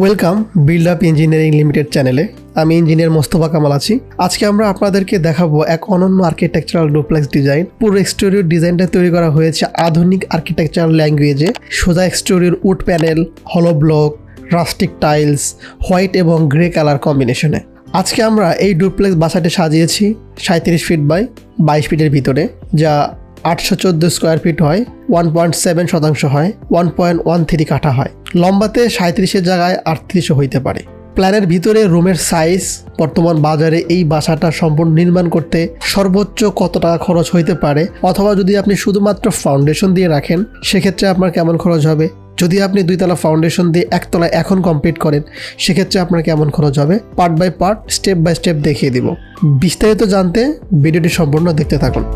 Welcome build up engineering limited চ্যানেলে আমি engineer Mostafa Kamal আছি। আজকে আমরা আপনাদেরকে দেখাবো এক অনন্য আর্কিটেকচারাল ডুপ্লেক্স ডিজাইন পুরো এক্সটেরিয়র ডিজাইনটা তৈরি করা হয়েছে আধুনিক আর্কিটেকচারাল ল্যাঙ্গুয়েজে সোজা এক্সটেরিয়র উড প্যানেল হলো ব্লক রাস্টিক টাইলস হোয়াইট এবং গ্রে কালার কম্বিনেশনে আজকে আমরা এই ডুপ্লেক্স বাসাটি সাজিয়েছি সাঁত্রিশ ফিট বাই বাইশ ফিটের ভিতরে, যা আটশো চোদ্দ স্কোয়ার ফিট হয়, ওয়ান পয়েন্ট সেভেন শতাংশ হয়, ওয়ান পয়েন্ট ওয়ান থ্রি কাঠা হয়। লম্বাতে সাঁত্রিশের জায়গায় আটত্রিশও হইতে পারে। প্ল্যানের ভিতরে রুমের সাইজ, বর্তমান বাজারে এই বাসাটা সম্পূর্ণ নির্মাণ করতে সর্বোচ্চ কত টাকা খরচ হইতে পারে, অথবা যদি আপনি শুধুমাত্র ফাউন্ডেশন দিয়ে রাখেন, সেক্ষেত্রে আপনার কেমন খরচ হবে? যদি আপনি দুইতলা ফাউন্ডেশন দিয়ে একতলা এখন কমপ্লিট করেন, সেক্ষেত্রে আপনার কেমন খরচ হবে? Part by part, step by step দেখিয়ে দিব। বিস্তারিত জানতে ভিডিওটি সম্পূর্ণ দেখতে থাকুন।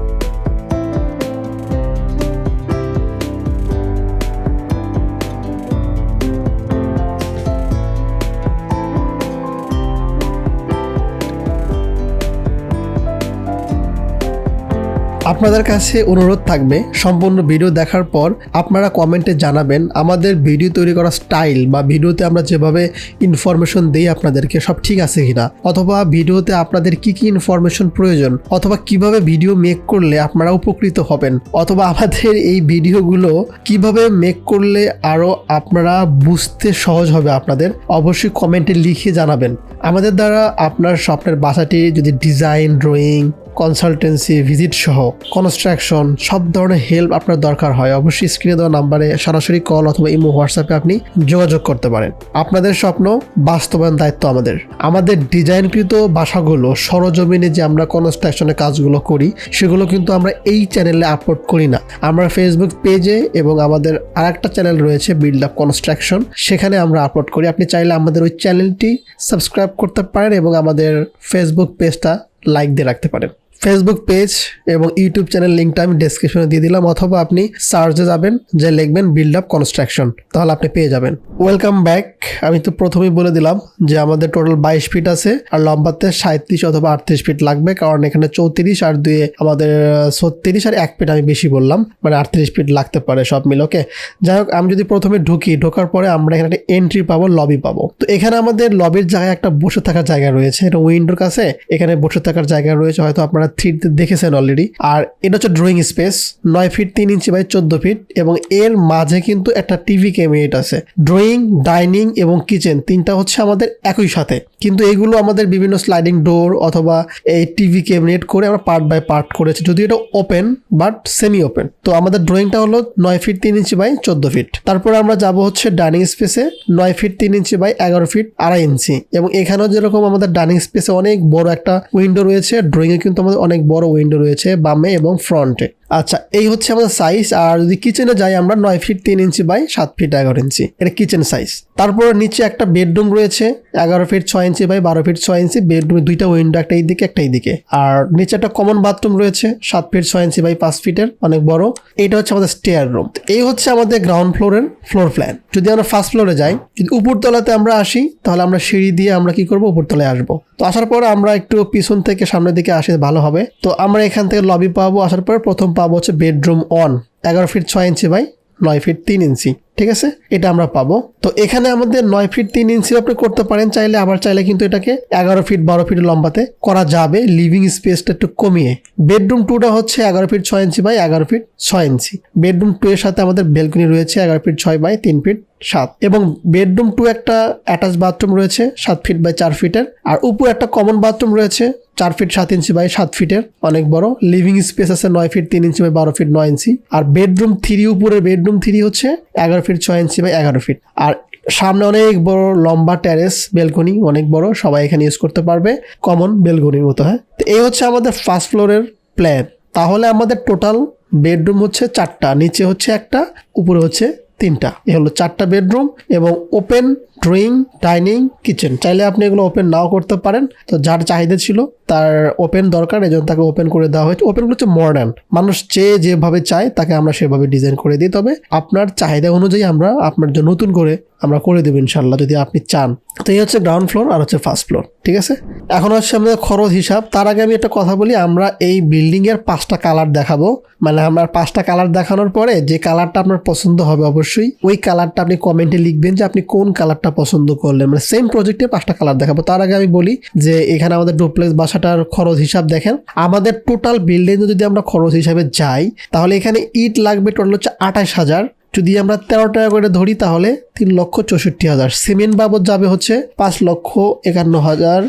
আপনাদের কাছে অনুরোধ থাকবে সম্পূর্ণ ভিডিও দেখার পর আপনারা কমেন্টে জানাবেন আমাদের ভিডিও তৈরি করা স্টাইল বা ভিডিওতে আমরা যেভাবে ইনফরমেশন দিই আপনাদেরকে সব ঠিক আছে কিনা? অথবা ভিডিওতে আপনাদের কি কি ইনফরমেশন প্রয়োজন? অথবা কীভাবে ভিডিও মেক করলে আপনারা উপকৃত হবেন? অথবা আমাদের এই ভিডিওগুলো কীভাবে মেক করলে আরও আপনারা বুঝতে সহজ হবে আপনাদের? অবশ্যই কমেন্টে লিখে জানাবেন। আমাদের দ্বারা আপনার স্বপ্নের বাসাটি যদি ডিজাইন ড্রয়িং কনসালটেন্সি ভিজিট সহ কনস্ট্রাকশন সব ধরনের হেল্প আপনার দরকার হয়। অবশ্যই স্ক্রিনে দেওয়া নাম্বারে সরাসরি কল অথবা ইমো হোয়াটসঅ্যাপে আপনি যোগাযোগ করতে পারেন। আপনাদের স্বপ্ন বাস্তবায়ন দায়িত্ব আমাদের। আমাদের ডিজাইনকৃত বাসাগুলো, সরজমিনে যে আমরা কনস্ট্রাকশনের কাজগুলো করি, সেগুলো কিন্তু আমরা এই চ্যানেলে আপলোড করি না। আমরা ফেসবুক পেজে এবং আমাদের আর একটা চ্যানেল রয়েছে বিল্ড আপ কনস্ট্রাকশন সেখানে আমরা আপলোড করি। আপনি চাইলে আমাদের ওই চ্যানেলটি সাবস্ক্রাইব করতে পারেন এবং আমাদের ফেসবুক পেজটা লাইক দিয়ে রাখতে পারেন। ফেসবুক পেজ এবং ইউটিউব চ্যানেল লিঙ্কটা আমি ডেসক্রিপশনে দিয়ে দিলাম, অথবা আপনি সার্চে যাবেন, যে লিখবেন বিল্ড আপ কনস্ট্রাকশন তাহলে আপনি পেয়ে যাবেন। ওয়েলকাম ব্যাক আমি তো প্রথমেই বলে দিলাম যে আমাদের টোটাল বাইশ ফিট আছে, আর লম্বাতে সাঁত্রিশ অথবা আটত্রিশ ফিট লাগবে, কারণ এখানে চৌত্রিশ আর দুয়ে আমাদের ছত্রিশ আর এক ফিট আমি বেশি বললাম মানে আটত্রিশ ফিট লাগতে পারে সব মিল ওকে যাই হোক, আমি যদি প্রথমে ঢুকি, ঢোকার পরে আমরা এখানে একটা এন্ট্রি পাবো লবি পাবো। তো এখানে আমাদের লবির জায়গায় একটা বসে থাকার জায়গা রয়েছে, এটা উইন্ডোর কাছে, এখানে বসে থাকার জায়গা রয়েছে, হয়তো আপনারা থ্রিতে দেখেছেন অলরেডি আর এটা হচ্ছে ড্রয়িং স্পেস নয় ফিট তিন ইঞ্চি বাই চোদ্দ ফিট এবং এর মাঝে কিন্তু একটা টিভি ক্যাবিনেট আছে। ড্রয়িং ডাইনিং এবং কিচেন তিনটা হচ্ছে আমাদের একই সাথে। কিন্তু এগুলো আমাদের বিভিন্ন স্লাইডিং ডোর অথবা এই টিভি ক্যাবিনেট করে আমরা পার্ট বাই পার্ট করেছি। যদিও এটা ওপেন বাট সেমি ওপেন তো আমাদের ড্রয়িংটা হলো নয় ফিট তিন ইঞ্চি বাই চোদ্দ ফিট তারপরে আমরা যাব হচ্ছে ডাইনিং স্পেসে নয় ফিট তিন ইঞ্চি বাই এগারো ফিট আড়াই ইঞ্চি এবং এখানেও যেরকম আমাদের ডাইনিং স্পেসে অনেক বড় একটা উইন্ডো রয়েছে ড্রয়িংয়ে কিন্তু আমাদের অনেক বড় উইন্ডো রয়েছে বামে এবং ফ্রন্টে আচ্ছা এই হচ্ছে আমাদের সাইজ আর যদি কিচেনে যাই আমরা নয় ফিট তিন ইঞ্চি বাই সাত ফিট এগারো ইঞ্চি। এটা কিচেন সাইজ তারপর নিচে একটা বেডরুম রয়েছে, এগারো ফিট ছয় ইঞ্চি বাই বারো ফিট ছয় ইঞ্চি। বেডরুমে দুইটা উইন্ডো একটা এই দিকে একটা এই দিকে আর নিচে একটা কমন বাথরুম রয়েছে, সাত ফিট ছয় ইঞ্চি বাই পাঁচ ফিটের অনেক বড়। এটা হচ্ছে আমাদের স্টেয়ার রুম এই হচ্ছে আমাদের গ্রাউন্ড ফ্লোরের ফ্লোর প্ল্যান যদি আমরা ফার্স্ট ফ্লোরে যাই, যদি উপরতলাতে আমরা আসি, তাহলে আমরা সিঁড়ি দিয়ে আমরা কি করব? উপরতলায় আসব। তো আসার পর আমরা একটু পিছন থেকে সামনের দিকে আসি, ভালো হবে। তো আমরা এখান থেকে লবি পাবো, আসার পর প্রথম পাবো হচ্ছে বেডরুম অন এগারো ফিট ছয় ইঞ্চি বাই নয় ফিট তিন ইঞ্চি ঠিক আছে? এটা আমরা পাবো। তো এখানে আমাদের নয় ফিট তিন ইঞ্চি আপনি করতে পারেন, চাইলে আবার চাইলে কিন্তু এটাকে এগারো ফিট বারো ফিট লম্বাতে করা যাবে। লিভিং স্পেসটা একটু কমিয়ে। বেডরুম টুটা হচ্ছে এগারো ফিট ছয় ইঞ্চি বাই এগারো ফিট ছয় ইঞ্চি বেডরুম টু এর সাথে আমাদের বেলকনি রয়েছে এগারো ফিট ছয় বাই তিন ফিট সাত। এবং বেডরুম টু একটা অ্যাটাচ বাথরুম রয়েছে, সাত ফিট বাই চার ফিটের আর উপর একটা কমন বাথরুম রয়েছে চার ফিট সাত ইঞ্চি বাই সাত ফিটের অনেক বড়। লিভিং স্পেস আছে নয় ফিট তিন ইঞ্চি বাই বারো ফিট নয় ইঞ্চি আর বেডরুম থ্রি উপরে বেডরুম থ্রি হচ্ছে এগারো ফিট ছয় ইঞ্চি বাই এগারো ফিট আর সামনে অনেক বড় লম্বা ট্যারেস বেলকনি অনেক বড়। সবাই এখানে ইউজ করতে পারবে। কমন বেলকনির মতো হ্যাঁ? তো এই হচ্ছে আমাদের ফার্স্ট ফ্লোরের প্ল্যান তাহলে আমাদের টোটাল বেডরুম হচ্ছে চারটা, নিচে হচ্ছে একটা, উপরে হচ্ছে তিনটা। এ হলো চারটা বেডরুম এবং ওপেন ড্রয়িং ডাইনিং কিচেন চাইলে আপনি এগুলো ওপেন নাও করতে পারেন। তো যার চাহিদা ছিল তার ওপেন দরকার, এই জন্য তাকে ওপেন করে দেওয়া হয়েছে। ওপেনগুলো হচ্ছে মডার্ন মানুষ যে যেভাবে চায়, তাকে আমরা সেভাবে ডিজাইন করে দিই তবে আপনার চাহিদা অনুযায়ী আমরা আপনার জন্য নতুন করে আমরা করে দেবো ইনশাল্লাহ যদি আপনি চান। তো এই হচ্ছে গ্রাউন্ড ফ্লোর আর হচ্ছে ফার্স্ট ফ্লোর ঠিক আছে? এখন হচ্ছে আমাদের খরচ হিসাব। তার আগে আমি একটা কথা বলি, আমরা এই বিল্ডিং এর পাঁচটা কালার দেখাবো। মানে আমরা পাঁচটা কালার দেখানোর পরে যে কালারটা আপনার পছন্দ হবে অবশ্যই, ওই কালারটা আপনি কমেন্টে লিখবেন যে আপনি কোন কালারটা পছন্দ করলেন। মানে সেম প্রজেক্টে পাঁচটা কালার দেখাবো। তার আগে আমি বলি যে এখানে আমাদের ডুপ্লেক্স বাসাটার খরচ হিসাব দেখেন। আমাদের টোটাল বিল্ডিং যদি আমরা খরচ হিসাবে যাই, তাহলে এখানে ইট লাগবে টোটাল হচ্ছে আঠাশ হাজার। যদি আমরা তেরো টাকা করে ধরি, তাহলে তিন লক্ষ চৌষট্টি হাজার। সিমেন্ট বাবদ যাবে হচ্ছে পাঁচ লক্ষ একান্ন হাজার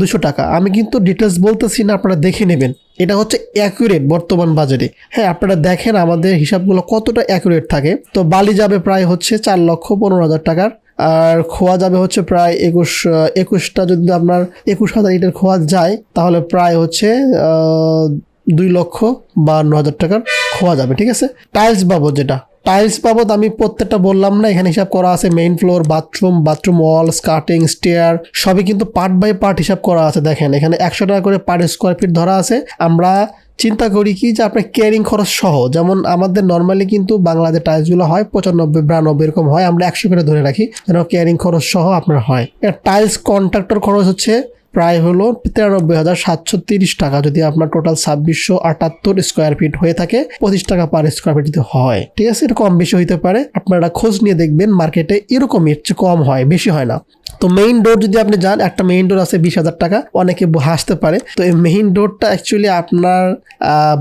দুশো টাকা। আমি কিন্তু ডিটেলস বলতেছি না, আপনারা দেখে নেবেন। এটা হচ্ছে অ্যাকুরেট বর্তমান বাজারে হ্যাঁ আপনারা দেখেন আমাদের হিসাবগুলো কতটা অ্যাকুরেট থাকে। তো বালি যাবে প্রায় হচ্ছে চার লক্ষ পনেরো হাজার টাকার। আর খোয়া যাবে হচ্ছে প্রায় একুশ একুশটা যদি আপনার একুশ হাজার ইটের খোয়া যায়, তাহলে প্রায় হচ্ছে দুই লক্ষ বান্ন হাজার টাকার খোয়া যাবে, ঠিক আছে? টাইলস বাবদ যেটা। টাইলস বাবদ আমি প্রত্যেকটা বললাম না, এখানে হিসাব করা আছে main floor bathroom bathroom wall skirting stair সবই কিন্তু পার্ট বাই পার্ট হিসাব করা আছে, দেখেন। এখানে একশো টাকা করে পার স্কোয়ার ফিট ধরা আছে। আমরা চিন্তা করি কি যে আপনার কেয়ারিং খরচ সহ, যেমন আমাদের নর্মালি কিন্তু বাংলাদেশ টাইলসগুলো হয় পঁচানব্বই, বিরানব্বই এরকম হয়, আমরা একশো করে ধরে রাখি, যেন কেয়ারিং খরচ সহ আপনার হয়। টাইলস কন্ট্রাক্টর খরচ হচ্ছে প্রায় হলো তিরানব্বই হাজার সাতশো তিরিশ টাকা যদি আপনার টোটাল ছাব্বিশশো আটাত্তর স্কোয়ার ফিট হয়ে থাকে, পঁচিশ টাকা পার স্কোয়ার ফিট যদি হয়। ঠিক আছে? এটা কম বেশি হইতে পারে। আপনারা খোঁজ নিয়ে দেখবেন মার্কেটে এরকমই এর চেয়ে কম হয়, বেশি হয় না। তো মেইন ডোর যদি আপনি যান, একটা মেইন ডোর আছে বিশ হাজার টাকা, অনেকে হাসতে পারে। তো এই মেইন ডোরটা অ্যাকচুয়ালি আপনার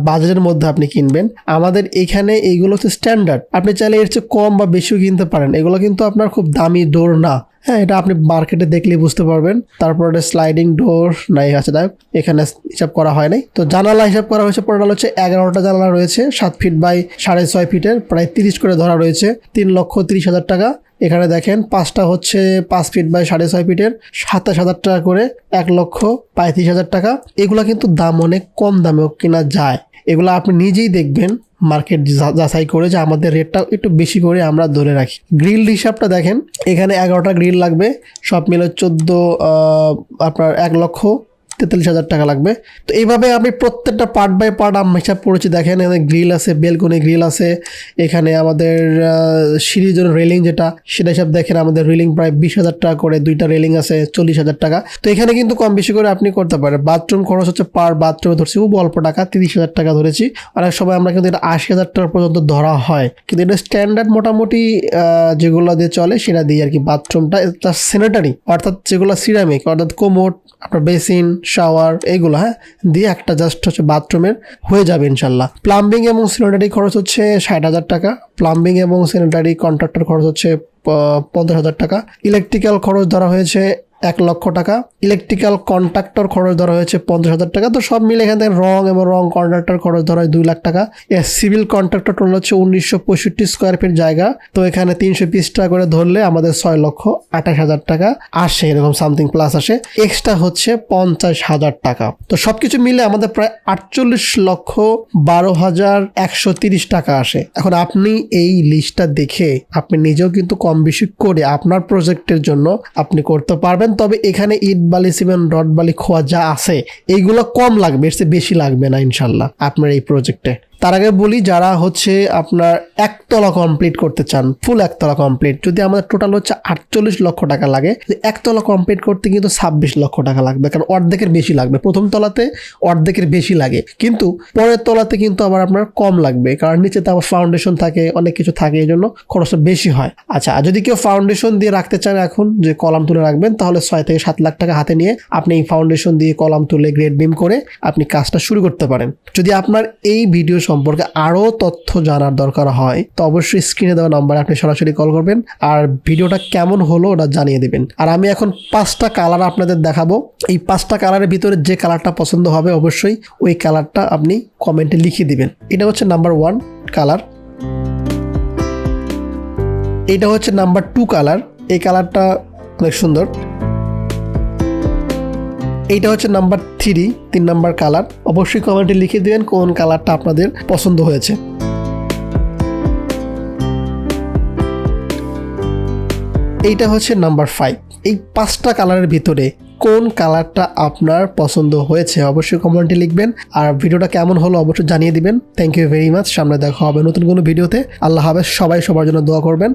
বাজারের মধ্যে আপনি কিনবেন। আমাদের এখানে এইগুলো হচ্ছে স্ট্যান্ডার্ড আপনি চাইলে এর চেয়ে কম বা বেশিও কিনতে পারেন। এগুলো কিন্তু আপনার খুব দামি ডোর না। হ্যাঁ এটা আপনি মার্কেটে দেখলেই বুঝতে পারবেন। তারপরে স্লাইডিং ডোর নাই আছে যাই এখানে হিসাব করা হয় নাই। তো জানালা হিসাব করা হয়েছে, টোটাল হচ্ছে এগারোটা জানালা রয়েছে, সাত ফিট বাই সাড়ে ছয় ফিটের প্রায় তিরিশ করে ধরা রয়েছে, তিন লক্ষ তিরিশ হাজার টাকা। এখানে দেখেন, পাঁচটা হচ্ছে পাঁচ ফিট বাই সাড়ে ছয় ফিটের সাতাশ হাজার টাকা করে এক লক্ষ পঁয়ত্রিশ হাজার টাকা। এগুলো কিন্তু দাম অনেক কম দামেও কেনা যায়। এগুলো আপনি নিজেই দেখবেন মার্কেট যাচাই করে যে আমাদের রেটটা একটু বেশি করে আমরা ধরে রাখি। গ্রিল হিসাবটা দেখেন, এখানে এগারোটা গ্রিল লাগবে, সব মিলে চোদ্দ আপনার এক লক্ষ তেতাল্লিশ হাজার টাকা লাগবে। তো এইভাবে আমি প্রত্যেকটা পার্ট বাই পার্ট আমি হিসাব করেছি। দেখেন, এখানে গ্রিল আছে, বেলকনি গ্রিল আছে, এখানে আমাদের সিঁড়ির জন্য রেলিং যেটা, সেটা হিসাব দেখেন, আমাদের রেলিং প্রায় বিশ হাজার টাকা করে, দুইটা রেলিং আছে, চল্লিশ হাজার টাকা। তো এখানে কিন্তু কম বেশি করে আপনি করতে পারেন। বাথরুম খরচ হচ্ছে পার বাথরুমে ধরছি, খুব অল্প টাকা, তিরিশ হাজার টাকা ধরেছি। অনেক সময় আমরা কিন্তু এটা আশি হাজার টাকা পর্যন্ত ধরা হয়। কিন্তু এটা স্ট্যান্ডার্ড মোটামুটি যেগুলো দিয়ে চলে, সেটা দিয়ে আর কি বাথরুমটা তার স্যানিটারি অর্থাৎ যেগুলো সিরামিক অর্থাৎ কোমোট আপনার বেসিন শাওয়ার এইগুলো হ্যাঁ? দিয়ে একটা জাস্ট হচ্ছে বাথরুমের হয়ে যাবে ইনশাল্লাহ। প্লাম্বিং এবং সিলিন্ডারি খরচ হচ্ছে ষাট হাজার টাকা। প্লাম্বিং এবং সিলিন্ডারি কন্ট্রাক্টর খরচ হচ্ছে পঞ্চাশ হাজার টাকা। ইলেকট্রিক্যাল খরচ ধরা হয়েছে এক লক্ষ টাকা। ইলেকট্রিক্যাল কন্ট্রাক্টর খরচ ধরা হয়েছে পঞ্চাশ হাজার টাকা। তো সব মিলে এখান থেকে রং এবং রং কন্ট্রাক্টর খরচ ধরা হয় দুই লাখ টাকা। এর সিভিল কন্ট্রাক্টর টোটাল হচ্ছে উনিশশো পঁয়ষট্টি স্কোয়ার ফিট জায়গা। তো এখানে তিনশো পিস টাকা করে ধরলে আমাদের ছয় লক্ষ আঠাশ হাজার টাকা আসে, এরকম সামথিং প্লাস আসে। এক্সট্রা হচ্ছে পঞ্চাশ হাজার টাকা। তো সব কিছু মিলে আমাদের প্রায় আটচল্লিশ লক্ষ বারো হাজার একশো তিরিশ টাকা আসে। এখন আপনি এই লিস্টটা দেখে আপনি নিজেও কিন্তু কম বেশি করে আপনার প্রজেক্টের জন্য আপনি করতে পারবেন। তবে এখানে ইট বালি, সিমেন্ট, রড বালি, খোয়া যা আছে, এইগুলো কম লাগবে, এর চেয়ে বেশি লাগবে না, ইনশাল্লাহ, আপনার এই প্রজেক্টে তার আগে বলি যারা হচ্ছে আপনার একতলা কমপ্লিট করতে চান ফুল একতলা কমপ্লিট যদি আমাদের টোটাল হচ্ছে আটচল্লিশ লক্ষ টাকা লাগে একতলা কমপ্লিট করতে কিন্তু ছাব্বিশ লক্ষ টাকা লাগবে, কারণ অর্ধেকের বেশি লাগবে। প্রথম তলাতে অর্ধেকের বেশি লাগে, কিন্তু পরের তলাতে কিন্তু আবার আপনার কম লাগবে, কারণ নিচেতে আবার ফাউন্ডেশন থাকে, অনেক কিছু থাকে, এই জন্য খরচটা বেশি হয়। আচ্ছা যদি কেউ ফাউন্ডেশন দিয়ে রাখতে চান এখন, যে কলাম তুলে রাখবেন, তাহলে ছয় থেকে সাত লাখ টাকা হাতে নিয়ে আপনি এই ফাউন্ডেশন দিয়ে কলাম তুলে গ্রেড বিম করে আপনি কাজটা শুরু করতে পারেন। যদি আপনার এই ভিডিও সম্পর্কে আরও তথ্য জানার দরকার হয়, তো অবশ্যই স্ক্রিনে দেওয়া নাম্বারে আপনি সরাসরি কল করবেন। আর ভিডিওটা কেমন হলো ওটা জানিয়ে দেবেন। আর আমি এখন পাঁচটা কালার আপনাদের দেখাবো। এই পাঁচটা কালারের ভিতরে যে কালারটা পছন্দ হবে অবশ্যই ওই কালারটা আপনি কমেন্টে লিখে দিবেন। এটা হচ্ছে নাম্বার ওয়ান কালার এটা হচ্ছে নাম্বার টু কালার এই কালারটা অনেক সুন্দর। এইটা হচ্ছে নাম্বার থ্রি তিন নাম্বার কালার অবশ্যই কমেন্টে লিখে দিবেন কোন কালারটা আপনাদের পছন্দ হয়েছে। এইটা হচ্ছে নাম্বার ফাইভ এই পাঁচটা কালারের ভিতরে কোন কালারটা আপনার পছন্দ হয়েছে অবশ্যই কমেন্টে লিখবেন। আর ভিডিওটা কেমন হলো অবশ্যই জানিয়ে দিবেন। থ্যাংক ইউ ভেরি মাচ সামনে দেখা হবে নতুন কোনো ভিডিওতে। আল্লাহ হাফেজ। সবাই সবার জন্য দোয়া করবেন।